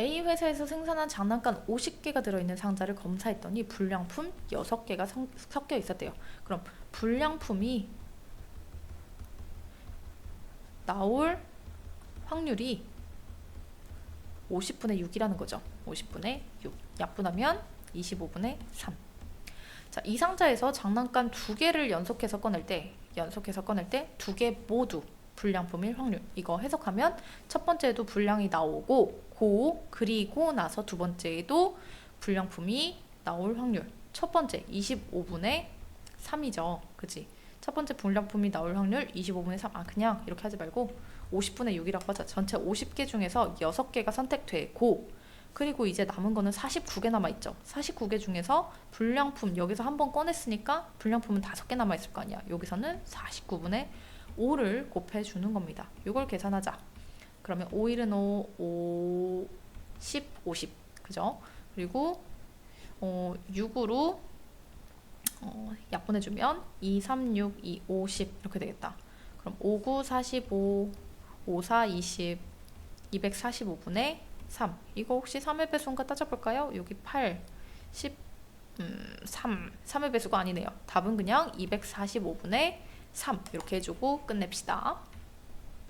A 회사에서 생산한 장난감 50개가 들어있는 상자를 검사했더니 불량품 6개가 섞여 있었대요. 그럼 불량품이 나올 확률이 50분의 6이라는 거죠. 50분의 6. 약분하면 25분의 3. 자, 이 상자에서 장난감 두 개를 연속해서 꺼낼 때, 연속해서 꺼낼 때 두 개 모두 불량품일 확률. 이거 해석하면 첫 번째에도 불량이 나오고, 고, 그리고 나서 두 번째에도 불량품이 나올 확률. 첫 번째 25분의 3이죠. 그지? 첫 번째 불량품이 나올 확률 25분의 3. 아, 그냥 이렇게 하지 말고 50분의 6이라고 하자. 전체 50개 중에서 6개가 선택되고, 그리고 이제 남은 거는 49개 남아 있죠. 49개 중에서 불량품 여기서 한 번 꺼냈으니까 불량품은 5개 남아 있을 거 아니야. 여기서는 49분의 5를 곱해 주는 겁니다. 이걸 계산하자. 그러면 5일은 5, 5, 10, 50. 그죠? 그리고 어, 6으로 어, 약분해주면 2, 3, 6, 2, 5, 10 이렇게 되겠다. 그럼 5, 9, 45, 5, 4, 20, 245분의 3. 이거 혹시 3의 배수인가 따져볼까요? 여기 8, 10, 음, 3. 3의 배수가 아니네요. 답은 그냥 245분의 3 이렇게 해주고 끝냅시다.